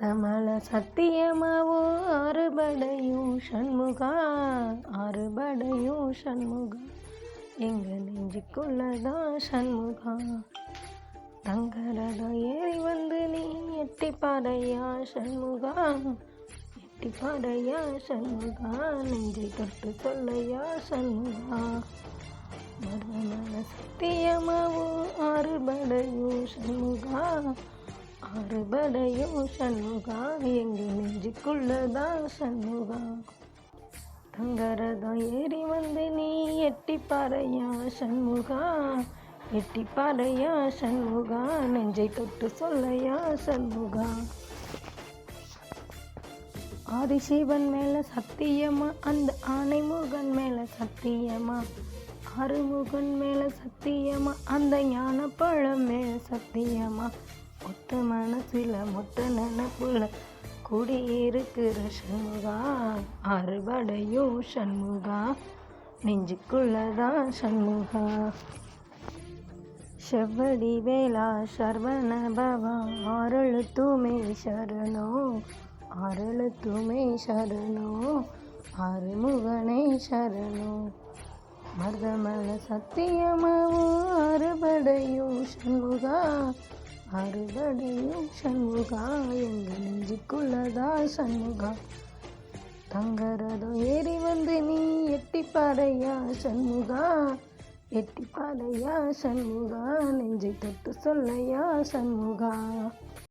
மருதமல சத்தியமாவோ ஆறுபடையும் சண்முகா ஆறுபடையும் சண்முகா. எங்கள் நெஞ்சுக்குள்ளதான் சண்முகா. தங்கரதம் ஏறி வந்து நீ எட்டி பாறையா சண்முகா? எட்டி பாறையா சண்முகா? நெஞ்சை தொட்டு சொல்லையா சண்முகா? மருதமல சத்தியமாவும் ஆறுபடையும் சண்முகா. அறுபடையும் சண்முகா எங்கள் நெஞ்சுக்குள்ளதான் சண்முகா தங்கரதம் ஏறி வந்து நீ எட்டி பாறையா சண்முகா எட்டி பாறையா சண்முகா நெஞ்சை தொட்டு சொல்லையா சண்முகா ஆதிசிவன் மேல சத்தியமா அந்த ஆனைமுகன் மேல சத்தியமா ஆறுமுகன் மேல சத்தியமா அந்த ஞான பழம் மேல சத்தியமா. மொத்த மனசில் மொத்த நினப்புல குடியிருக்கிற சண்முகா அறுபடையும் சண்முகா நெஞ்சுக்குள்ளதான் சண்முகா. செவ்வடி வேளா சர்வண பவா ஆரழு தூமே சரணோ அருள் தூமே சரணோ ஆறுமுகனே சரணோ. மருதமல சத்தியமாவும் அறுபடையும் சண்முகா அறுபடையும் சண்முகா எங்கள் நெஞ்சுக்குள்ளதா சண்முகா. தங்கரதம் ஏறி வந்து நீ எட்டி பாறையா சண்முகா? எட்டி பாறையா சண்முகா? நெஞ்சை தொட்டு சொல்லையா சண்முகா?